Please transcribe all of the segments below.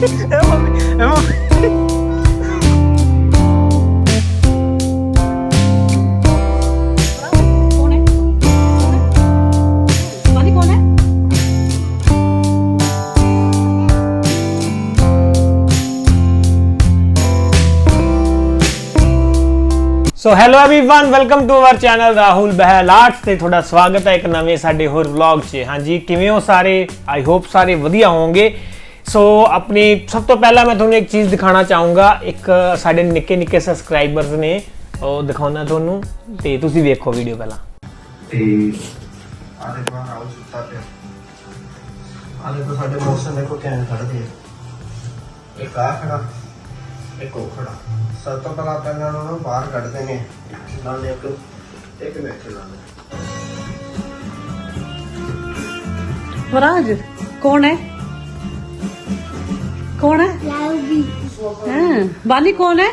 ਇਹ ਮੰਮੀ ਇਹ ਮੰਮੀ ਕੌਣ ਹੈ ਮਾਨੀ ਕੌਣ ਹੈ so hello everyone welcome to our channel Rahul ਬਹਿਲਾਟ ਤੇ ਤੁਹਾਡਾ ਸਵਾਗਤ ਹੈ ਇੱਕ ਨਵੇਂ ਸਾਡੇ ਹੋਰ ਵਲੌਗ 'ਚ ਹਾਂਜੀ ਕਿਵੇਂ ਹੋ ਸਾਰੇ ਆਈ ਹੋਪ ਸਾਰੇ ਵਧੀਆ ਹੋਵੋਗੇ ਸੋ ਆਪਣੀ ਸਭ ਤੋਂ ਪਹਿਲਾਂ ਮੈਂ ਤੁਹਾਨੂੰ ਇੱਕ ਚੀਜ਼ ਦਿਖਾਣਾ ਚਾਹੂੰਗਾ ਇੱਕ ਸਾਡੇ ਨਿੱਕੇ ਨਿੱਕੇ ਸਬਸਕ੍ਰਾਈਬਰਸ ਨੇ ਉਹ ਦਿਖਾਉਣਾ ਤੁਹਾਨੂੰ ਤੇ ਤੁਸੀਂ ਵੇਖੋ ਵੀਡੀਓ ਪਹਿਲਾਂ ਤੇ ਆਲੇ ਬਾਹਰ ਆਉ ਸੁੱਤਾ ਪਿਆ ਆਲੇ ਤੋਂ ਸਾਡੇ ਮੌਸਮ ਨੇ ਕੋ ਕੈਨ ਖੜਦੇ ਇੱਕ ਆ ਖੜਾ ਇੱਕ ਉਹ ਖੜਾ ਸਭ ਤੋਂ ਪਹਿਲਾਂ ਤਾਂ ਇਹਨਾਂ ਨੂੰ ਬਾਹਰ ਕੱਢਦੇ ਨੇ ਨਾਲ ਇੱਕ ਇੱਕ ਵਿੱਚ ਨਾਲ ਮਹਾਰਾਜ ਕੌਣ ਹੈ कौन है हाँ, बानी कौन है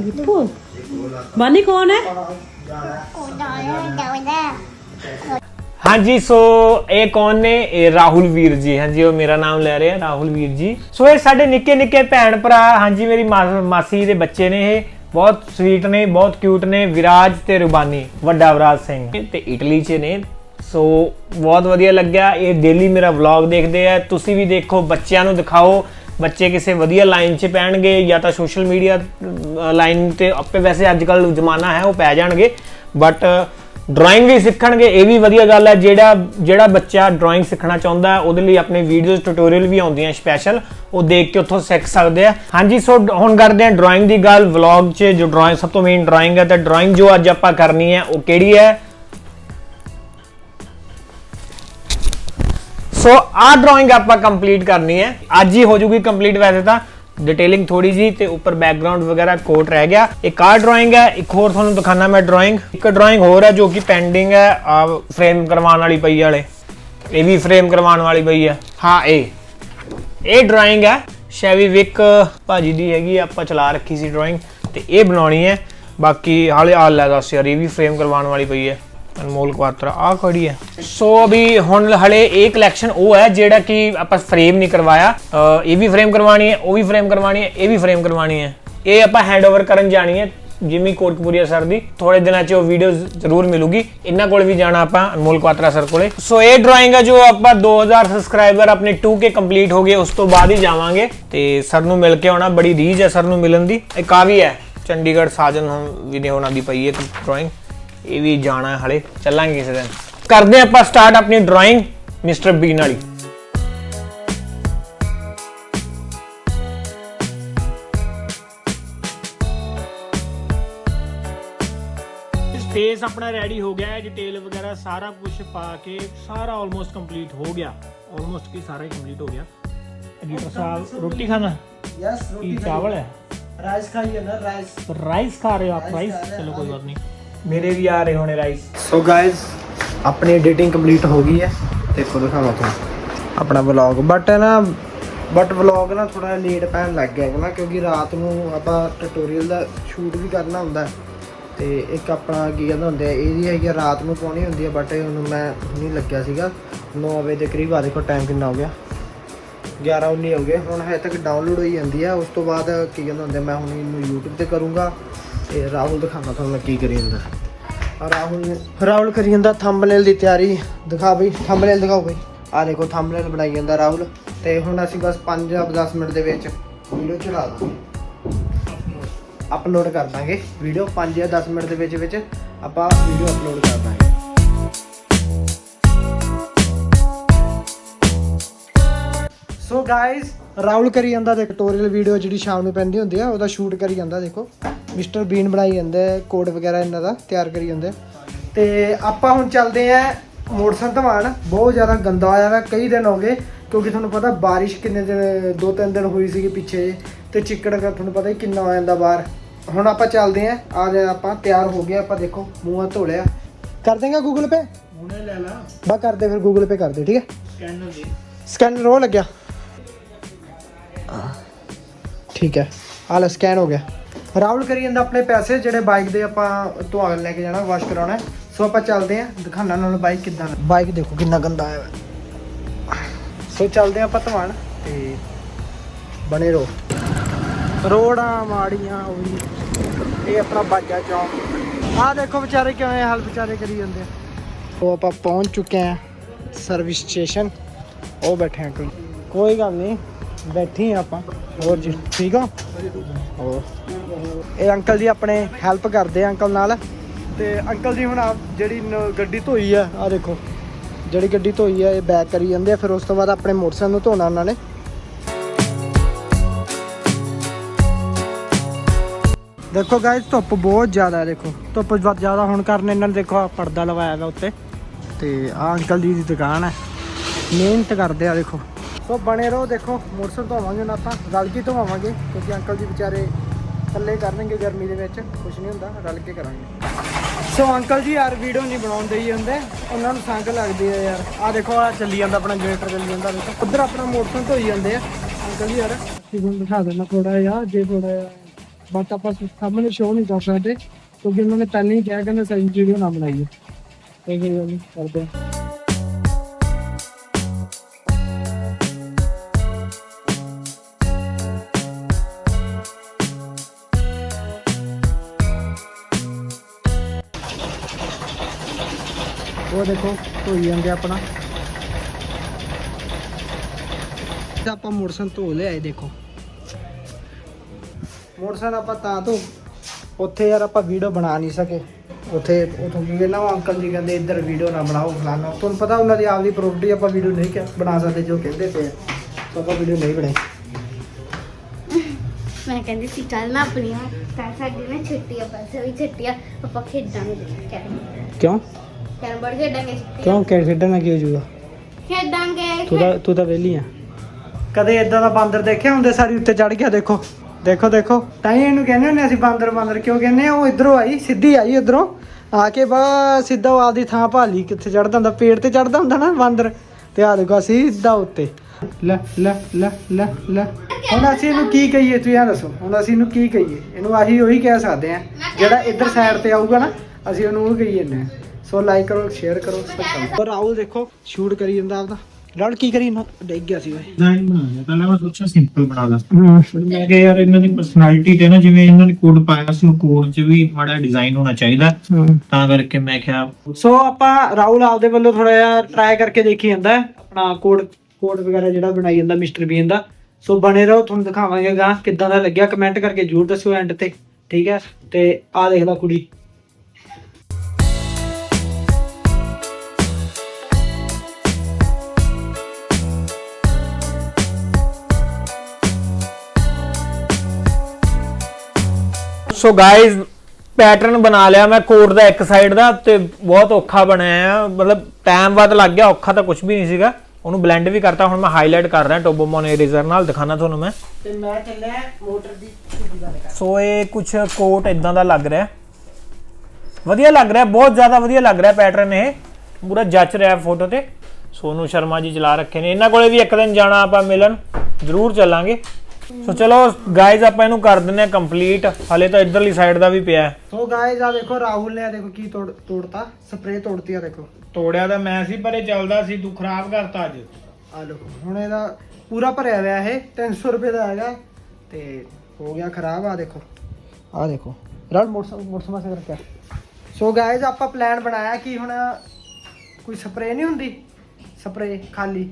दीपू बानी कौन है ਹਾਂਜੀ ਸੋ ਇਹ ਕੌਣ ਨੇ ਇਹ ਰਾਹੁਲ ਵੀਰ ਜੀ ਹਾਂਜੀ ਉਹ ਮੇਰਾ ਨਾਮ ਲੈ ਰਹੇ ਆ ਰਾਹੁਲ ਵੀਰ ਜੀ ਸੋ ਇਹ ਸਾਡੇ ਨਿੱਕੇ ਨਿੱਕੇ ਭੈਣ ਭਰਾ ਹਾਂਜੀ ਮੇਰੀ ਮਾ- ਮਾਸੀ ਦੇ ਬੱਚੇ ਨੇ ਇਹ ਬਹੁਤ ਸਵੀਟ ਨੇ ਬਹੁਤ ਕਿਊਟ ਨੇ ਵਿਰਾਜ ਤੇ ਰੁਬਾਨੀ ਵੱਡਾ ਵਿਰਾਜ ਸਿੰਘ ਤੇ ਇਟਲੀ 'ਚ ਨੇ ਸੋ ਬਹੁਤ ਵਧੀਆ ਲੱਗਿਆ। ਇਹ ਡੇਲੀ ਮੇਰਾ ਵਲੌਗ ਦੇਖਦੇ ਆ। ਤੁਸੀਂ ਵੀ ਦੇਖੋ, ਬੱਚਿਆਂ ਨੂੰ ਦਿਖਾਓ। ਬੱਚੇ ਕਿਸੇ ਵਧੀਆ ਲਾਈਨ 'ਚ ਪੈਣਗੇ ਜਾਂ ਤਾਂ ਸੋਸ਼ਲ ਮੀਡੀਆ ਲਾਈਨ ਤੇ ਆਪੇ ਵੈਸੇ ਅੱਜ ਕੱਲ ਜ਼ਮਾਨਾ ਹੈ, ਉਹ ਪੈ ਜਾਣਗੇ। ਬਟ ਡਰਾਇੰਗ ਵੀ ਸਿੱਖਣਗੇ, ਇਹ ਵੀ ਵਧੀਆ ਗੱਲ ਹੈ। ਜਿਹੜਾ ਜਿਹੜਾ ਬੱਚਾ ਡਰਾਇੰਗ ਸਿੱਖਣਾ ਚਾਹੁੰਦਾ ਹੈ, ਉਹਦੇ ਲਈ ਆਪਣੇ ਵੀਡੀਓਜ਼ ਟਿਊਟੋਰੀਅਲ ਵੀ ਆਉਂਦੀਆਂ ਸਪੈਸ਼ਲ ਉਹ ਦੇਖ ਕੇ ਉੱਥੋਂ ਸਿੱਖ ਸਕਦੇ ਆ। ਹਾਂਜੀ ਸੋ ਹੁਣ ਕਰਦੇ ਹਾਂ ਡਰਾਇੰਗ ਦੀ ਗੱਲ। ਵਲੌਗ 'ਚ ਜੋ ਡਰਾਇੰਗ ਸਭ ਤੋਂ ਮੇਨ ਡਰਾਇੰਗ ਹੈ, ਤਾਂ ਡਰਾਇੰਗ ਜੋ ਅੱਜ ਆਪਾਂ ਕਰਨੀ ਹੈ, ਉਹ ਕਿਹੜੀ ਹੈ? ਸੋ ਆਹ ਡਰਾਇੰਗ ਆਪਾਂ ਕੰਪਲੀਟ ਕਰਨੀ ਹੈ। ਅੱਜ ਹੀ ਹੋ ਜੂਗੀ ਕੰਪਲੀਟ ਵੈਸੇ ਤਾਂ। ਡਿਟੇਲਿੰਗ ਥੋੜੀ ਜੀ ਤੇ ਉੱਪਰ ਬੈਕਗ੍ਰਾਉਂਡ ਵਗੈਰਾ ਕੋਟ ਰਹਿ ਗਿਆ। ਇੱਕ ਆਹ ਡਰਾਇੰਗ ਹੈ, ਇੱਕ ਹੋਰ ਤੁਹਾਨੂੰ ਦਿਖਾਣਾ ਮੈਂ ਡਰਾਇੰਗ ਇੱਕ ਡਰਾਇੰਗ ਹੋਰ ਹੈ ਜੋ ਕਿ ਪੈਂਡਿੰਗ ਹੈ ਆ ਫਰੇਮ ਕਰਵਾਉਣ ਵਾਲੀ ਪਈ ਵਾਲੇ। ਇਹ ਵੀ ਫਰੇਮ ਕਰਵਾਉਣ ਵਾਲੀ ਪਈ ਹੈ। ਹਾਂ, ਇਹ। ਇਹ ਡਰਾਇੰਗ ਹੈ ਸ਼ੈਵੀ ਵਿਕ ਭਾਜੀ ਦੀ ਹੈਗੀ ਆਪਾਂ ਚਲਾ ਰੱਖੀ ਸੀ ਡਰਾਇੰਗ ਤੇ ਇਹ ਬਣਾਉਣੀ ਹੈ। ਬਾਕੀ ਹਾਲੇ ਹਾਲ ਲੈ ਦੱਸ ਯਾਰ, ਇਹ ਵੀ ਫਰੇਮ ਕਰਵਾਉਣ ਵਾਲੀ ਪਈ ਹੈ। ਅਨਮੋਲ ਕਵਾਤਰਾ ਆ ਖੜੀ ਹੈ। ਸੋ ਅਭੀ ਹੁਣ ਹਲੇ ਇਹ ਕਲੈਕਸ਼ਨ ਉਹ ਹੈ, ਜਿਹੜਾ ਕਿ ਆਪਾਂ ਫਰੇਮ ਨਹੀਂ ਕਰਵਾਇਆ। ਇਹ ਵੀ ਫਰੇਮ ਕਰਵਾਣੀ ਹੈ, ਉਹ ਵੀ ਫਰੇਮ ਕਰਵਾਣੀ ਹੈ, ਇਹ ਵੀ ਫਰੇਮ ਕਰਵਾਣੀ ਹੈ। ਇਹ ਆਪਾਂ ਹੈਂਡਓਵਰ ਕਰਨ ਜਾਣੀ ਹੈ ਜਿਮੀ ਕੋਟਕਪੂਰੀਆ ਸਰ ਦੀ। ਥੋੜੇ ਦਿਨਾਂ 'ਚ ਉਹ ਵੀਡੀਓ ਜ਼ਰੂਰ ਮਿਲੂਗੀ। ਇਹਨਾਂ ਕੋਲ ਵੀ ਜਾਣਾ ਆਪਾਂ, ਅਨਮੋਲ ਕਵਾਤਰਾ ਸਰ ਕੋਲੇ। ਸੋ ਇਹ ਡਰਾਇੰਗ ਹੈ ਜੋ ਆਪਾਂ 2000 ਸਬਸਕ੍ਰਾਈਬਰ ਆਪਣੇ 2k ਕੰਪਲੀਟ ਹੋ ਗਏ, ਉਸ ਤੋਂ ਬਾਅਦ ਹੀ ਜਾਵਾਂਗੇ। ਤੇ ਸਰ ਨੂੰ ਮਿਲ ਕੇ ਆਉਣਾ, ਬੜੀ ਰੀਝ ਹੈ ਸਰ ਨੂੰ ਮਿਲਣ ਦੀ। ਇੱਕ ਆ ਹੈ, ਚੰਡੀਗੜ੍ਹ ਸਾਜਨ ਵੀ ਨੇ ਉਹਨਾਂ ਦੀ ਪਈ ਹੈ ਡਰਾਇੰਗ ਇਹ ਵੀ ਜਾਣਾ ਹੈ ਹਲੇ ਚੱਲਾਂਗੇ ਕਿਸੇ ਦਿਨ। ਕਰਦੇ ਹਾਂ ਆਪਾਂ ਸਟਾਰਟ ਆਪਣੀ ਡਰਾਇੰਗ ਮਿਸਟਰ ਬੀਨ ਵਾਲੀ ਸਪੇਸ ਆਪਣਾ ਰੈਡੀ ਹੋ ਗਿਆ ਹੈ ਡਿਟੇਲ ਵਗੈਰਾ ਸਾਰਾ ਕੁਝ ਪਾ ਕੇ ਸਾਰਾ ਆਲਮੋਸਟ ਕੰਪਲੀਟ ਹੋ ਗਿਆ। ਆਲਮੋਸਟ ਕੀ ਸਾਰਾ ਹੀ ਕੰਪਲੀਟ ਹੋ ਗਿਆ। ਐਡੀਟਰ ਸਾਹਿਬ ਰੋਟੀ ਖਾਣਾ? ਯਸ ਕੀ ਚਾਵਲ ਹੈ? ਰਾਈਸ ਖਾਈਏ ਨਾ ਰਾਈਸ ਰਾਈਸ ਖਾ ਰਹੇ ਹੋ ਆਪ ਰਾਈਸ ਖਾ ਰਹੇ ਹਾਂ, ਚਲੋ ਕੋਈ rice। ਬਾਤ ਨਹੀਂ। ਮੇਰੇ ਵੀ ਆ ਰਹੇ ਹੋਣੇ ਰਾਈਸ ਸੋ ਗਾਇਸ ਆਪਣੀ ਐਡੀਟਿੰਗ ਕੰਪਲੀਟ ਹੋ ਗਈ ਹੈ। ਦੇਖੋ, ਦਿਖਾਵਾਂ ਤੁਹਾਨੂੰ ਆਪਣਾ ਵਲੌਗ ਬਟ ਨਾ ਬਟ ਵਲੌਗ ਨਾ ਥੋੜਾ ਲੇਟ ਪੈਣ ਲੱਗ ਗਿਆ ਹੈ ਨਾ, ਕਿਉਂਕਿ ਰਾਤ ਨੂੰ ਆਪਾਂ ਟਿਊਟੋਰੀਅਲ ਦਾ ਸ਼ੂਟ ਵੀ ਕਰਨਾ ਹੁੰਦਾ ਹੈ। ਤੇ ਇੱਕ ਆਪਣਾ ਕੀ ਕਹਿੰਦਾ ਹੁੰਦੇ ਆ ਇਹਦੀ ਹੈਗੀ ਆ, ਰਾਤ ਨੂੰ ਪਾਉਣੀ ਹੁੰਦੀ ਹੈ ਬਟ ਹੁਣ ਮੈਂ ਨਹੀਂ ਲੱਗਿਆ ਸੀਗਾ। 9 ਵਜੇ ਦੇ ਕਰੀਬ ਆ, ਦੇਖੋ ਟਾਈਮ ਕਿੰਨਾ ਹੋ ਗਿਆ। 11 19 ਹੋ ਗਏ। ਹੁਣ ਹਜੇ ਤੱਕ ਡਾਊਨਲੋਡ ਹੋਈ ਜਾਂਦੀ ਹੈ ਉਸ ਤੋਂ ਬਾਅਦ ਕੀ ਕਹਿੰਦਾ ਹੁੰਦੇ ਮੈਂ ਹੁਣ ਇਹਨੂੰ YouTube ਤੇ ਕਰੂੰਗਾ। ਤੇ ਰਾਹੁਲ ਦਿਖਾਉਣਾ ਤੁਹਾਨੂੰ ਮੈਂ ਕੀ ਕਰੀ ਜਾਂਦਾ। ਰਾਹੁਲ ਰਾਹੁਲ ਕਰੀ ਜਾਂਦਾ ਥੰਬਨੇਲ ਦੀ ਤਿਆਰੀ। ਦਿਖਾ ਬਈ ਥੰਬਨੇਲ ਦਿਖਾਓ ਬਈ। ਆ ਦੇਖੋ ਥੰਬਨੇਲ ਬਣਾਈ ਜਾਂਦਾ ਰਾਹੁਲ। ਤੇ ਹੁਣ ਅਸੀਂ ਬਸ 5 ਜਾਂ 10 ਮਿੰਟ ਦੇ ਵਿੱਚ ਵੀਡੀਓ ਚਲਾ ਦਾਂਗੇ। ਅਪਲੋਡ ਕਰ ਦਾਂਗੇ। ਵੀਡੀਓ 5 ਜਾਂ 10 ਮਿੰਟ ਦੇ ਵਿੱਚ ਵਿੱਚ ਆਪਾਂ ਵੀਡੀਓ ਅਪਲੋਡ ਕਰ ਦਾਂਗੇ। ਸੋ ਗਾਇਸ ਰਾਹੁਲ ਕਰੀ ਜਾਂਦਾ ਤੇ ਟਿਊਟੋਰੀਅਲ ਵੀਡੀਓ ਜਿਹੜੀ ਸ਼ਾਮ ਨੂੰ ਪੈਂਦੀ ਹੁੰਦੀ ਆ ਉਹਦਾ ਸ਼ੂਟ ਕਰੀ ਜਾਂਦਾ ਦੇਖੋ। ਮਿਸਟਰ ਬੀਨ ਬਣਾਈ ਜਾਂਦੇ ਕੋਡ ਵਗੈਰਾ ਇਹਨਾਂ ਦਾ ਤਿਆਰ ਕਰੀ ਜਾਂਦੇ। ਤੇ ਆਪਾਂ ਹੁਣ ਚੱਲਦੇ ਆ ਮੋਟਰਸਾਈਕਲ ਧਵਾਨ ਬਹੁਤ ਜ਼ਿਆਦਾ ਗੰਦਾ ਹੋਇਆ ਵਾ ਕਈ ਦਿਨ ਹੋ ਗਏ ਕਿਉਂਕਿ ਤੁਹਾਨੂੰ ਪਤਾ ਬਾਰਿਸ਼ ਕਿੰਨੇ ਦਿਨ ਦੋ ਤਿੰਨ ਦਿਨ ਹੋਈ ਸੀਗੀ ਪਿੱਛੇ ਤੇ ਚਿੱਕੜ ਦਾ ਤੁਹਾਨੂੰ ਪਤਾ ਹੀ ਕਿੰਨਾ ਹੋ ਜਾਂਦਾ ਬਾਹਰ। ਹੁਣ ਆਪਾਂ ਚੱਲਦੇ ਆ ਆ ਜਾ ਆਪਾਂ ਤਿਆਰ ਹੋ ਗਏ ਆਪਾਂ ਦੇਖੋ ਮੂੰਹ ਧੋ ਲਿਆ। ਕਰ ਦੇਗਾ ਗੂਗਲ ਪੇ ਹੁਣੇ ਲੈ ਲਾ। ਬਾ ਕਰਦੇ ਫਿਰ ਗੂਗਲ ਪੇ ਕਰਦੇ ਠੀਕ ਹੈ? ਸਕੈਨਰ ਦੇ। ਸਕੈਨਰ ਹੋ ਲੱਗਿਆ। ਠੀਕ ਹੈ। ਆ ਲੈ ਸਕੈਨ ਹੋ ਗਿਆ। ਰਾਹੁਲ ਕਰੀ ਜਾਂਦਾ ਆਪਣੇ ਪੈਸੇ, ਜਿਹੜੇ ਬਾਈਕ ਦੇ ਆਪਾਂ ਧੁਆ ਲੈ ਕੇ ਜਾਣਾ ਵਾਸ਼ ਕਰਾਉਣਾ। ਸੋ ਆਪਾਂ ਚੱਲਦੇ ਆਂ ਦਿਖਾਣਾ ਨਾਲ ਬਾਈਕ ਕਿੱਦਾਂ ਬਾਈਕ ਦੇਖੋ ਕਿੰਨਾ ਗੰਦਾ ਆਇਆ ਸੋ ਚੱਲਦੇ ਆਪਾਂ ਧਵਾਨ ਤੇ ਬਣੇ ਰਹੋ। ਰੋੜਾਂ ਮਾੜੀਆਂ ਉਹ ਵੀ। ਇਹ ਆਪਣਾ ਬਾਜਾ ਚੌਂਕ। ਆਹ ਦੇਖੋ ਵਿਚਾਰੇ ਕਿਵੇਂ ਹਾਲ ਵਿਚਾਰੇ ਕਰੀ ਜਾਂਦੇ ਆ। ਉਹ ਆਪਾਂ ਪਹੁੰਚ ਚੁੱਕੇ ਆ ਸਰਵਿਸ ਸਟੇਸ਼ਨ ਉਹ ਬੈਠੇ ਆ ਅੰਕਲ। ਕੋਈ ਗੱਲ ਨਹੀਂ। ਬੈਠੀ ਆ ਆਪਾਂ। ਹੋਰ ਜੀ, ਠੀਕ ਆ ਹੋਰ। ਇਹ ਅੰਕਲ ਜੀ ਆਪਣੇ ਹੈਲਪ ਕਰਦੇ ਅੰਕਲ ਨਾਲ। ਤੇ ਅੰਕਲ ਜੀ ਹੁਣ ਆਪ ਜਿਹੜੀ ਗੱਡੀ ਧੋਈ ਆ ਆ ਦੇਖੋ। ਜਿਹੜੀ ਗੱਡੀ ਧੋਈ ਆ, ਇਹ ਬੈਕ ਕਰੀ ਜਾਂਦੇ ਆ, ਫਿਰ ਉਸ ਤੋਂ ਬਾਅਦ ਆਪਣੇ ਮੋਟਰਸਾਈਕਲ ਨੂੰ ਧੋਣਾ ਉਹਨਾਂ ਨੇ। ਦੇਖੋ ਗਾਇਸ ਧੁੱਪ ਬਹੁਤ ਜ਼ਿਆਦਾ ਹੈ, ਦੇਖੋ। ਧੁੱਪ ਬਹੁਤ ਜ਼ਿਆਦਾ ਹੋਣ ਕਾਰਨ ਇਹਨਾਂ ਨੇ ਦੇਖੋ, ਆਹ ਪਰਦਾ ਲਵਾਇਆ ਹੋਇਆ ਉੱਤੇ। ਤੇ ਆ ਅੰਕਲ ਜੀ ਦੀ ਦੁਕਾਨ ਹੈ। ਮਿਹਨਤ ਕਰਦੇ ਆ, ਦੇਖੋ। ਸੋ ਬਣੇ ਰਹੋ, ਦੇਖੋ ਮੋਟਰਸਾਈਕਲ ਧੋਵਾਂਗੇ ਹੁਣ ਆਪਾਂ ਰਲ ਕੇ ਧੋਵਾਂਗੇ, ਕਿਉਂਕਿ ਅੰਕਲ ਜੀ ਵਿਚਾਰੇ ਇਕੱਲੇ ਕਰਨਗੇ ਗਰਮੀ ਦੇ ਵਿੱਚ ਕੁਝ ਨਹੀਂ ਹੁੰਦਾ, ਰਲ ਕੇ ਕਰਾਂਗੇ। ਸੋ ਅੰਕਲ ਜੀ, ਯਾਰ ਵੀਡੀਓ ਨਹੀਂ ਬਣਾਉਂਦੇ ਹੀ ਹੁੰਦੇ ਉਹਨਾਂ ਨੂੰ ਸੰਗ ਲੱਗਦੀ ਹੈ ਯਾਰ। ਆ ਦੇਖੋ ਆ ਚੱਲੀ ਜਾਂਦਾ ਆਪਣਾ ਜਨਰੇਟਰ, ਚੱਲੀ ਜਾਂਦਾ ਦੇਖੋ। ਉਧਰ ਆਪਣਾ ਮੋਟਰਸਾਈਕਲ ਧੋਈ ਜਾਂਦੇ ਆ। ਅੰਕਲ ਜੀ, ਯਾਰ, ਅਸੀਂ ਤੁਹਾਨੂੰ ਦਿਖਾ ਦੇਣਾ ਥੋੜਾ ਜਿਹਾ, ਜੇ ਥੋੜਾ ਜਿਹਾ ਬਟ ਆਪਾਂ ਸਾਹਮਣੇ ਸ਼ੋਅ ਨਹੀਂ ਕਰ ਸਕਦੇ, ਕਿਉਂਕਿ ਉਹਨਾਂ ਨੇ ਪਹਿਲਾਂ ਹੀ ਕਿਹਾ, ਕਹਿੰਦੇ ਸਹੀ ਵੀਡੀਓ ਨਾ ਬਣਾਈਏ। ਇਹ ਗੱਲ ਕਰਦੇ ਆ। ਉਹ ਦੇਖੋ ਧੋਈ ਜਾਂਦੇ ਆਪਣਾ। ਤੇ ਆਪਾਂ ਮੋਟਰਸਾਈਕਲ ਧੋ ਲਿਆਏ ਦੇਖੋ। ਮੋਟਰਸਾਈਕਲ ਆਪਾਂ ਤਾਂ ਧੋ। ਉੱਥੇ ਯਾਰ ਆਪਾਂ ਵੀਡੀਓ ਬਣਾ ਨਹੀਂ ਸਕੇ। ਉੱਥੇ ਉਥੋਂ ਕੀ ਨਾ ਉਹ ਅੰਕਲ ਜੀ ਕਹਿੰਦੇ ਇੱਧਰ ਵੀਡੀਓ ਨਾ ਬਣਾਓ ਫਲਾਣਾ। ਤੁਹਾਨੂੰ ਪਤਾ ਉਹਨਾਂ ਦੀ ਆਪਦੀ ਪ੍ਰਾਪਰਟੀ ਆਪਾਂ ਵੀਡੀਓ ਨਹੀਂ ਕਿ- ਬਣਾ ਸਕਦੇ ਜੋ ਕਹਿੰਦੇ ਪਏ ਤਾਂ ਆਪਾਂ ਵੀਡੀਓ ਨਹੀਂ ਬਣਾਈ। ਮੈਂ ਕਹਿੰਦੀ ਸੀ ਚੱਲ ਨਾ ਆਪਣੀਆਂ ਤਾਂ ਸਾਡੀ ਨਾ ਛੁੱਟੀ ਆ ਬਸ ਵੀ ਛੁੱਟੀ ਆ ਆਪਾਂ ਖੇਡਾਂਗੇ। ਕਿਉਂ? ਕੈਰਮ ਬੋਰਡ ਖੇਡਾਂਗੇ ਛੁੱਟੀ ਕਿਉਂ? ਕਿ ਖੇਡਣਾ ਕੀ ਹੋ ਜਾਊਗਾ? ਖੇਡਾਂਗੇ। ਤੂੰ ਤਾਂ ਤੂੰ ਤਾਂ ਵਿਹਲੀ ਆ। ਕਦੇ ਇਦਾਂ ਦਾ ਬਾਂਦਰ ਦੇਖਿਆ ਹੁੰਦੇ ਸਾਰੀ ਉੱਤੇ ਚੜ ਗਿਆ ਦੇਖੋ। ਦੇਖੋ ਦੇਖੋ। ਤਾਂ ਹੀ ਇਹਨੂੰ ਕਹਿੰਦੇ ਹੁੰਦੇ ਅਸੀਂ ਬਾਂਦਰ ਬਾਂਦਰ। ਕਿਉਂ ਕਹਿੰਦੇ ਆ? ਉਹ ਇਧਰੋਂ ਆਈ ਸਿੱਧੀ ਆਈ ਇਧਰੋਂ ਆ ਕੇ ਬਾ ਸਿੱਧਾ ਉਹ ਆਪਦੀ ਥਾਂ ਭਾਲੀ ਕਿੱਥੇ ਚੜਦਾ ਹੁੰਦਾ? ਪੇੜ ਤੇ ਚੜਦਾ ਹੁੰਦਾ ਨਾ ਬਾਂਦਰ। ਤੇ ਆ ਦੇਖੋ ਸਿੱਧਾ ਉੱਤੇ। ਲੈ ਲੈ ਲੈ ਲੈ ਲੈ। ਹੁਣ ਅਸੀਂ ਇਹਨੂੰ ਕੀ ਕਹੀਏ? ਤੁਸੀਂ ਇਹ ਦੱਸੋ। ਹੁਣ ਅਸੀਂ ਇਹਨੂੰ ਕੀ ਕਹੀਏ? ਇਹਨੂੰ ਆਹੀ ਉਹੀ ਕਹਿ ਸਕਦੇ ਆ। ਜਿਹੜਾ ਇੱਧਰ ਸਾਈਡ ਤੇ ਆਊਗਾ ਨਾ ਅਸੀਂ ਉਹਨੂੰ ਉਹ ਕਹੀ ਜਾਂਦੇ ਆ। ਸੋ ਲਾਈਕ ਕਰੋ ਸ਼ੇਅਰ ਕਰੋ ਸਬਸਕ੍ਰਾਈਬ ਪਰ ਰਾਹੁਲ ਦੇਖੋ ਸ਼ੂਟ ਕਰੀ ਜਾਂਦਾ ਆਪਦਾ। ਰਾਹੁਲ ਕੀ ਕਰੀ ਨਾ ਡਿੱਗ ਗਿਆ ਸੀ ਓਏ ਡਿਜ਼ਾਈਨ ਬਣਾਇਆ ਪਹਿਲਾਂ ਮੈਂ ਸੋਚਿਆ ਸਿੰਪਲ ਬਣਾ ਲਾ ਮੈਂ ਕਿਹਾ ਯਾਰ ਇਹਨਾਂ ਦੀ ਪਰਸਨੈਲਿਟੀ ਤੇ ਨਾ ਜਿਵੇਂ ਇਹਨਾਂ ਨੇ ਕੋਡ ਪਾਇਆ ਸੀ ਉਹ ਕੋਡ 'ਚ ਵੀ ਮਾੜਾ ਡਿਜ਼ਾਈਨ ਹੋਣਾ ਚਾਹੀਦਾ। ਤਾਂ ਕਰਕੇ ਮੈਂ ਕਿਹਾ ਸੋ ਆਪਾਂ ਰਾਹੁਲ ਆਪਦੇ ਵੱਲੋਂ ਥੋੜਾ ਜਿਹਾ ਟਰਾਈ ਕਰਕੇ ਦੇਖੀ ਜਾਂਦਾ। ਆਪਣਾ ਕੋਡ ਕੋਡ ਵਗੈਰਾ ਜਿਹੜਾ ਬਣਾਈ ਜਾਂਦਾ ਮਿਸਟਰ ਬੀਨ ਦਾ। ਸੋ ਬਣੇ ਰਹੋ ਤੁਹਾਨੂੰ ਦਿਖਾਵਾਂਗੇ ਗਾ ਕਿੱਦਾਂ ਦਾ ਲੱਗਿਆ। ਕਮੈਂਟ ਕਰਕੇ ਜਰੂਰ ਦੱਸਿਓ ਐਂਡ ਤੇ। ਠੀਕ ਹੈ? ਤੇ ਆਹ ਦੇਖ ਲੈ ਕੁੜੀ। ਸੋ ਗਾਇਜ਼ ਪੈਟਰਨ ਬਣਾ ਲਿਆ ਮੈਂ ਕੋਡ ਦਾ ਇੱਕ ਸਾਈਡ ਦਾ ਤੇ ਬਹੁਤ ਔਖਾ ਬਣਾਇਆ ਮਤਲਬ ਟਾਈਮ ਵੱਧ ਲੱਗ ਗਿਆ ਔਖਾ ਤਾਂ ਕੁਝ ਵੀ ਨਹੀਂ ਸੀਗਾ। ਉਹਨੂੰ ਬਲੈਂਡ ਵੀ ਕਰਤਾ ਹੁਣ ਮੈਂ ਹਾਈਲਾਈਟ ਕਰ ਰਿਹਾ ਟੋਬੋਮੋਨ ਇਰੇਜ਼ਰ ਨਾਲ ਦਿਖਾਣਾ ਤੁਹਾਨੂੰ ਮੈਂ। ਤੇ ਮੈਂ ਚੱਲਿਆ ਮੋਟਰ ਦੀ ਛੁੱਟੀ ਦਾ ਕਰ। ਸੋ ਇਹ ਕੁਝ ਕੋਟ ਇਦਾਂ ਦਾ ਲੱਗ ਰਿਹਾ। ਵਧੀਆ ਲੱਗ ਰਿਹਾ ਬਹੁਤ ਜ਼ਿਆਦਾ ਵਧੀਆ ਲੱਗ ਰਿਹਾ ਪੈਟਰਨ ਇਹ। ਪੂਰਾ ਜੱਚ ਰਿਹਾ ਫੋਟੋ ਤੇ। ਸੋਨੂ ਸ਼ਰਮਾ ਜੀ ਚਲਾ ਰੱਖੇ ਨੇ। ਇਹਨਾਂ ਕੋਲੇ ਵੀ ਇੱਕ ਦਿਨ ਜਾਣਾ ਆਪਾਂ ਮਿਲਣ। ਜ਼ਰੂਰ ਚੱਲਾਂਗੇ। ਸੋ ਚਲੋ ਗਾਇਜ਼ ਆਪਾਂ ਇਹਨੂੰ ਕਰ ਦਿੰਨੇ ਆ ਕੰਪਲੀਟ ਹਲੇ ਤਾਂ ਇਧਰਲੀ ਸਾਈਡ ਦਾ ਵੀ ਪਿਆ ਹੈ। ਸੋ ਗਾਇਜ਼ ਆ ਦੇਖੋ ਰਾਹੁਲ ਨੇ ਆ ਦੇਖੋ ਕੀ ਤੋੜ ਤੋੜਤਾ। ਸਪਰੇ ਤੋੜਤੀ ਆ ਦੇਖੋ। ਤੋੜਿਆ ਤਾਂ ਮੈਂ ਸੀ ਪਰ ਇਹ ਚੱਲਦਾ ਸੀ ਤੂੰ ਖਰਾਬ ਕਰਤਾ ਅੱਜ। ਆ ਲੋ ਹੁਣ ਇਹਦਾ ਪੂਰਾ ਭਰਿਆ ਹੋਇਆ ਇਹ 300 ਰੁਪਏ ਦਾ ਹੈਗਾ। ਤੇ ਹੋ ਗਿਆ ਖਰਾਬ ਆ ਦੇਖੋ। ਆ ਦੇਖੋ। ਰਲ ਮੋਟਰਸਾਈਕਲ ਮੋਟਰਸਾਈਕਲ ਕਰਕੇ ਸੋ ਗਾਇਜ਼ ਆਪਾਂ ਪਲਾਨ ਬਣਾਇਆ ਕਿ ਹੁਣ ਕੋਈ ਸਪਰੇ ਨਹੀਂ ਹੁੰਦੀ? ਸਪਰੇ ਖਾਲੀ।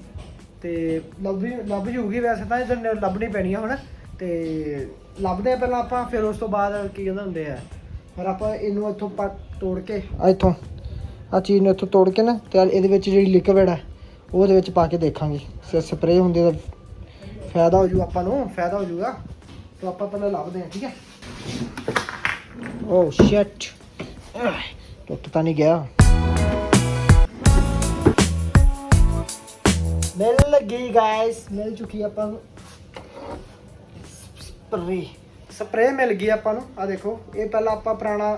ਤੇ ਲੱਭ ਲੱਭ ਜੂਗੀ ਵੈਸੇ ਤਾਂ, ਇਹਦੇ ਲੱਭਣੀ ਪੈਣੀ ਆ ਹੁਣ। ਤੇ ਲੱਭਦੇ ਆ ਪਹਿਲਾਂ ਆਪਾਂ, ਫਿਰ ਉਸ ਤੋਂ ਬਾਅਦ ਕੀ ਕਹਿੰਦੇ ਹੁੰਦੇ ਆ। ਫਿਰ ਆਪਾਂ ਇਹਨੂੰ ਇੱਥੋਂ ਪੱਟ ਤੋੜ ਕੇ ਆ ਇੱਥੋਂ ਆ ਚੀਜ਼ ਨੂੰ ਇੱਥੋਂ ਤੋੜ ਕੇ ਨਾ, ਤੇ ਇਹਦੇ ਵਿੱਚ ਜਿਹੜੀ ਲਿਕਵਿਡ ਹੈ ਉਹਦੇ ਵਿੱਚ ਪਾ ਕੇ ਦੇਖਾਂਗੇ। ਸਪਰੇਅ ਹੁੰਦੇ ਦਾ ਫਾਇਦਾ ਹੋ ਜੂ ਆਪਾਂ ਨੂੰ, ਫਾਇਦਾ ਹੋ ਜੂਗਾ। ਤਾਂ ਆਪਾਂ ਪਹਿਲਾਂ ਲੱਭਦੇ ਹਾਂ ਠੀਕ ਹੈ? Oh, ਓ ਸ਼ਿਟ ਟੁੱਟ ਤਾਂ ਨਹੀਂ ਗਿਆ। ਮਿਲ ਗਈ ਗਾਇਸ ਮਿਲ ਚੁੱਕੀ ਆਪਾਂ ਨੂੰ। ਸਪਰੇ ਸਪਰੇ ਮਿਲ ਗਈ ਆਪਾਂ ਨੂੰ। ਆ ਦੇਖੋ ਇਹ ਪਹਿਲਾਂ ਆਪਾਂ ਪੁਰਾਣਾ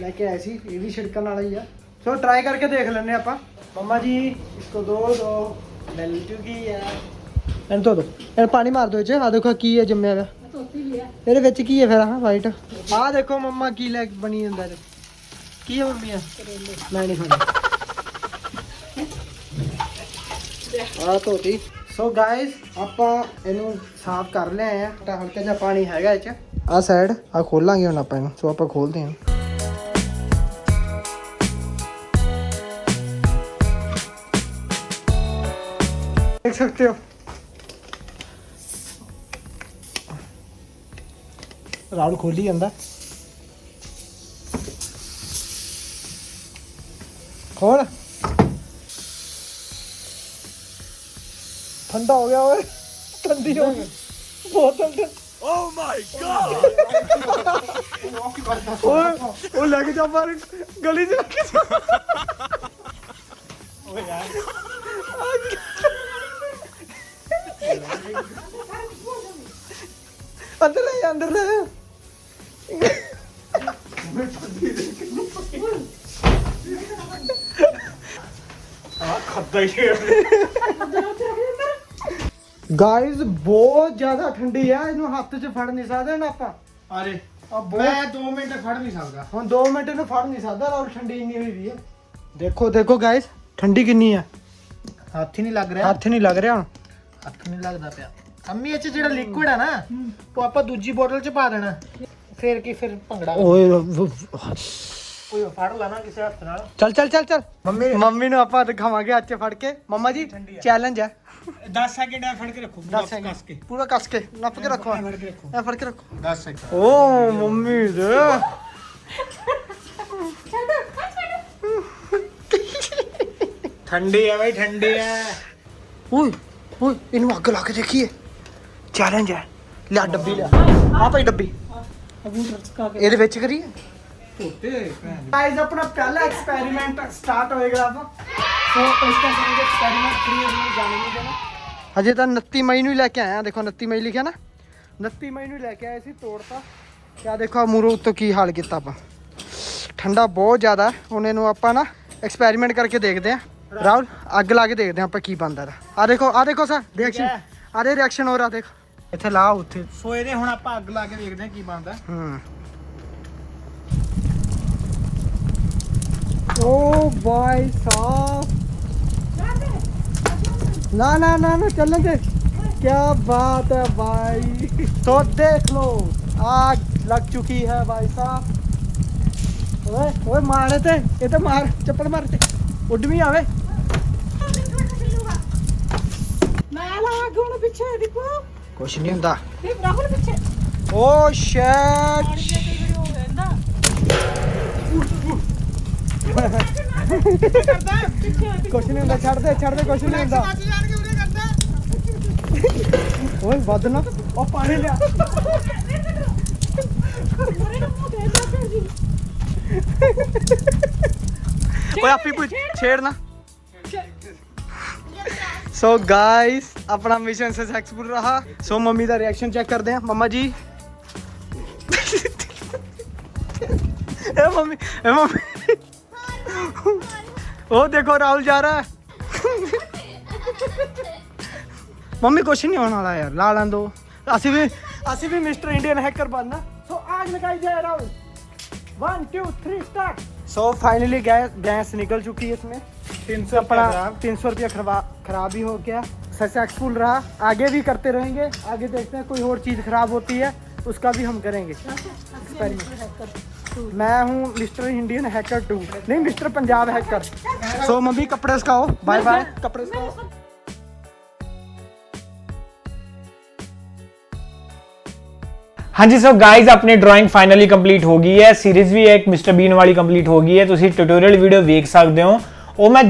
ਲੈ ਕੇ ਆਏ ਸੀ ਇਹ ਵੀ ਛਿੜਕਣ ਵਾਲਾ ਹੀ ਆ। ਸੋ ਟਰਾਈ ਕਰਕੇ ਦੇਖ ਲੈਂਦੇ ਆਪਾਂ। ਮੰਮਾ ਜੀ ਇਸਕੋ ਦੋ ਦੋ ਮਿਲ ਚੁੱਕੀ ਹੈ ਇਹਨੂੰ ਧੋ ਦੋ। ਇਹ ਪਾਣੀ ਮਾਰ ਦੋ ਇਹ ਚ। ਆ ਦੇਖੋ ਕੀ ਹੈ ਜੰਮਿਆ ਹੋਇਆ। ਇਹਦੇ ਵਿੱਚ ਕੀ ਹੈ ਫਿਰ? ਆਹ ਵਾਈਟ ਆਹ ਦੇਖੋ ਮੰਮਾ ਕੀ ਲੈ ਬਣੀ ਜਾਂਦਾ ਕੀ ਹੈ ਮੰਮੀ ਆ ਮੈਂ ਨਹੀਂ ਖਾਣਾ ਆ ਧੋਤੀ। ਸੋ ਗਾਇਸ ਆਪਾਂ ਇਹਨੂੰ ਸਾਫ਼ ਕਰ ਲਿਆ ਆ ਤਾਂ ਹਲਕਾ ਜਿਹਾ ਪਾਣੀ ਹੈਗਾ ਇਹ ਚ। ਆ ਸਾਈਡ ਆ ਖੋਲਾਂਗੇ ਹੁਣ ਆਪਾਂ ਇਹਨੂੰ। ਸੋ ਆਪਾਂ ਖੋਲਦੇ ਹਾਂ। ਦੇਖ ਸਕਦੇ ਹੋ। ਰਾਉਲ ਖੋਲੀ ਜਾਂਦਾ। ਖੋਲ। ਠੰਡਾ ਹੋ ਗਿਆ ਓਏ। ਠੰਡੀ ਹੋ ਗਈ। ਬਹੁਤ ਠੰਡਾ ਓ ਮਾਈ ਗॉड ਓਏ ਉਹ ਲੱਗ ਜਾ ਪਰ ਗਲੀ ਚ ਰੱਖ ਓਏ ਯਾਰ ਅੰਦਰ ਲੈ ਅੰਦਰ ਲੈ ਗਾਇਜ਼ ਬਹੁਤ ਜ਼ਿਆਦਾ ਠੰਡੀ ਆ ਇਹਨੂੰ ਹੱਥ 'ਚ ਫੜ ਨਹੀਂ ਸਕਦੇ ਨਾ ਆਪਾਂ। ਅਰੇ ਆ ਮੈਂ 2 ਮਿੰਟ ਫੜ ਨਹੀਂ ਸਕਦਾ। ਹੁਣ 2 ਮਿੰਟ ਇਹਨੂੰ ਫੜ ਨਹੀਂ ਸਕਦਾ ਔਰ ਠੰਡੀ ਇੰਨੀ ਹੋਈ ਵੀ ਹੈ ਦੇਖੋ ਦੇਖੋ ਗਾਇਜ਼ ਠੰਡੀ ਕਿੰਨੀ ਆ। ਹੱਥ ਹੀ ਨਹੀਂ ਲੱਗ ਰਿਹਾ। ਹੱਥ ਨਹੀਂ ਲੱਗ ਰਿਹਾ ਹੁਣ। ਹੱਥ ਨਹੀਂ ਲੱਗਦਾ ਪਿਆ। ਅੰਮੀ ਇਹ ਚ ਜਿਹੜਾ ਲਿਕੁਇਡ ਆ ਨਾ ਉਹ ਆਪਾਂ ਦੂਜੀ ਬੋਤਲ ਚ ਪਾ ਦੇਣਾ। ਫਿਰ ਕੀ ਫਿਰ ਭੰਗੜਾ। ਓਏ ਕੋਈ ਫੜ ਲੈਣਾ ਕਿਸੇ ਹੱਥ ਨਾਲ। ਚੱਲ ਚੱਲ ਚੱਲ ਚੱਲ। ਮੰਮੀ ਮੰਮੀ ਨੂੰ ਆਪਾਂ ਦਿਖਾਵਾਂਗੇ 'ਚ ਫੜ ਕੇ। ਮੰਮਾ ਜੀ ਚੈਲੰਜ ਹੈ 10 ਸੈਕਿੰਡ ਆ ਫੜ ਕੇ ਰੱਖੋ 10 ਸੈਕਿੰਡ ਪੂਰਾ ਕੱਸ ਕੇ। ਨੱਪ ਕੇ ਰੱਖੋ। ਫੜ ਕੇ ਰੱਖੋ। ਐ ਫੜ ਕੇ ਰੱਖੋ। 10 ਸੈਕਿੰਡ ਓ ਮੰਮੀ ਦੇ। ਠੰਡੀ ਆ ਬਈ ਠੰਡੀ ਆ। ਓਏ ਓਏ ਇਹਨੂੰ ਅੱਗ ਲਾ ਕੇ ਦੇਖੀਏ। ਚੈਲੰਜ ਹੈ ਲਿਆ ਡੱਬੀ ਲਿਆ। ਆ ਭਾਈ ਡੱਬੀ। ਇਹਦੇ ਵਿੱਚ ਕਰੀਏ? ਗਾਇਸ ਆਪਣਾ ਪਹਿਲਾ ਐਕਸਪੈਰੀਮੈਂਟ ਸਟਾਰਟ ਹੋਏਗਾ ਆਪਾਂ। ਸੋ ਇਸ ਦਾ ਕਰਾਂਗੇ ਐਕਸਪੈਰੀਮੈਂਟ ਫ੍ਰੀ ਨੂੰ ਜਾਣੇ ਨਹੀਂ ਦੇਣਾ ਹਜੇ ਤਾਂ 29 ਮਈ ਨੂੰ ਹੀ ਲੈ ਕੇ ਆਇਆ ਦੇਖੋ 29 ਮਈ ਲਿਖਿਆ ਨਾ। 29 ਮਈ ਨੂੰ ਲੈ ਕੇ ਆਏ ਸੀ ਤੋੜਤਾ। ਕਿਆ ਦੇਖੋ ਮੂਰੋ ਉੱਤੋਂ ਕੀ ਹਾਲ ਕੀਤਾ ਆਪਾਂ। ਠੰਡਾ ਬਹੁਤ ਜ਼ਿਆਦਾ। ਹੁਣ ਇਹਨੂੰ ਆਪਾਂ ਨਾ ਐਕਸਪੈਰੀਮੈਂਟ ਕਰਕੇ ਦੇਖਦੇ ਆਂ। ਰਾਹੁਲ ਅੱਗ ਲਾ ਕੇ ਦੇਖਦੇ ਆਂ ਆਪਾਂ ਕੀ ਬਣਦਾ ਦਾ ਆ ਦੇਖੋ ਆ ਦੇਖੋ ਸਰ ਰਿਐਕਸ਼ਨ ਆ ਦੇ ਰਿਐਕਸ਼ਨ ਹੋ ਰਿਹਾ ਦੇਖ। ਇੱਥੇ ਲਾ ਉੱਥੇ। ਸੋ ਇਹਦੇ ਹੁਣ ਆਪਾਂ ਅੱਗ ਲਾ ਕੇ ਦੇਖਦੇ ਹਾਂ ਕੀ ਬਣਦਾ। ਹੂੰ। ਓ ਭਾਈ ਸਾਹਿਬ ਨਾ ਨਾ ਨਾ ਨਾ ਚੱਲਣ ਦੇ क्या बात है भाई तो देख लो आग लग चुकी है भाई साहब ओए ओए मारे थे ये तो मार चप्पल मार ते उड़ भी आवे कुछ नहीं ਹੁੰਦਾ ਓ ਸ਼ੈਟ ਕੁਛ ਨਹੀਂ ਹੁੰਦਾ, ਛੱਡ ਦੇ ਛੱਡ ਦੇ, ਕੁਛ ਨਹੀਂ ਹੁੰਦਾ। ਓਏ, ਵੱਧ ਨਾ। ਉਹ ਪਾਣੀ ਲਿਆ। ਓਏ, ਆਪੀ ਕੁਝ ਛੇੜ ਨਾ। ਸੋ ਗਾਇਸ ਆਪਣਾ ਮਿਸ਼ਨ ਸਕਸੈਸਫੁਲ ਰਹਾ। ਸੋ ਮੰਮੀ ਦਾ ਰਿਐਕਸ਼ਨ ਚੈੱਕ ਕਰਦੇ ਆ ਮੰਮਾ ਜੀ। ਇਹ ਮੰਮੀ ਇਹ ਮੰਮੀ। ओ देखो राहुल जा रहा है। मम्मी कुछ नहीं होने वाला यार ला ला दो। असि भी असि भी मिस्टर इंडियन हैकर बनना। सो आग लगाई जाए Rahul. One two three start so finally gas gas निकल चुकी है इसमें। तीन सौ अपना तीन सौ रुपया खराब ही हो गया। सक्सेसफुल रहा। आगे भी करते रहेंगे। आगे देखते हैं कोई और चीज़ खराब होती है उसका भी हम करेंगे। एक्सपेरिमेंट ਮੈਂ ਹੂੰ ਮਿਸਟਰ ਇੰਡੀਅਨ ਹੈਕਰ 2 ਨਹੀਂ mister Punjab hacker so mummy ਕੱਪੜੇ ਸਕਾਓ ਬਾਏ ਬਾਏ ਕੱਪੜੇ ਸਕਾਓ ਹਾਂਜੀ ਸੋ ਗਾਇਜ਼ ਆਪਣੀ ਡਰਾਇੰਗ ਫਾਈਨਲੀ ਕੰਪਲੀਟ ਹੋ ਗਈ ਹੈ। ਸੀਰੀਜ਼ ਵੀ ਇੱਕ ਮਿਸਟਰ ਬੀਨ ਵਾਲੀ ਕੰਪਲੀਟ ਹੋ ਗਈ ਹੈ। ਤੁਸੀਂ ਟਿਊਟੋਰੀਅਲ ਵੀਡੀਓ ਵੇਖ ਸਕਦੇ ਹੋ। ਉਹ ਮੈਂ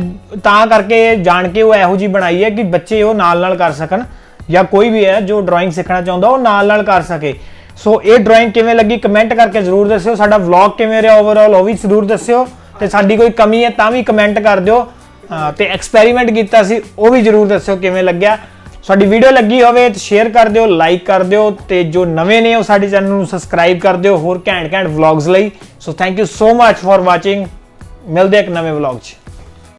ਤਾਂ ਕਰਕੇ ਜਾਣ ਕੇ ਉਹ ਇਹੋ ਜੀ ਬਣਾਈ ਹੈ ਕਿ ਬੱਚੇ ਉਹ ਨਾਲ ਨਾਲ ਕਰ ਸਕਣ ਜਾਂ ਕੋਈ ਵੀ ਹੈ ਜੋ ਡਰਾਇੰਗ ਸਿੱਖਣਾ ਚਾਹੁੰਦਾ ਉਹ ਨਾਲ ਨਾਲ ਕਰ ਸਕੇ। ਸੋ ਇਹ ਡਰਾਇੰਗ ਕਿਵੇਂ ਲੱਗੀ? ਕਮੈਂਟ ਕਰਕੇ ਜ਼ਰੂਰ ਦੱਸਿਓ। ਸਾਡਾ ਵਲੌਗ ਕਿਵੇਂ ਰਿਹਾ ਓਵਰਆਲ ਉਹ ਵੀ ਜ਼ਰੂਰ ਦੱਸਿਓ। ਤੇ ਸਾਡੀ ਕੋਈ ਕਮੀ ਹੈ ਤਾਂ ਵੀ ਕਮੈਂਟ ਕਰ ਦਿਓ। ਅਹ, ਤੇ ਐਕਸਪੈਰੀਮੈਂਟ ਕੀਤਾ ਸੀ, ਉਹ ਵੀ ਜ਼ਰੂਰ ਦੱਸਿਓ ਕਿਵੇਂ ਲੱਗਿਆ। ਸਾਡੀ ਵੀਡੀਓ ਲੱਗੀ ਹੋਵੇ ਤਾਂ ਸ਼ੇਅਰ ਕਰ ਦਿਓ ਲਾਈਕ ਕਰ ਦਿਓ। ਤੇ ਜੋ ਨਵੇਂ ਨੇ ਉਹ ਸਾਡੇ ਚੈਨਲ ਨੂੰ ਸਬਸਕ੍ਰਾਈਬ ਕਰ ਦਿਓ ਹੋਰ ਘੈਂਟ ਘੈਂਟ ਵਲੌਗਸ ਲਈ। So thank you so much for watching ਮਿਲਦੇ ਇੱਕ ਨਵੇਂ ਵਲੌਗ 'ਚ।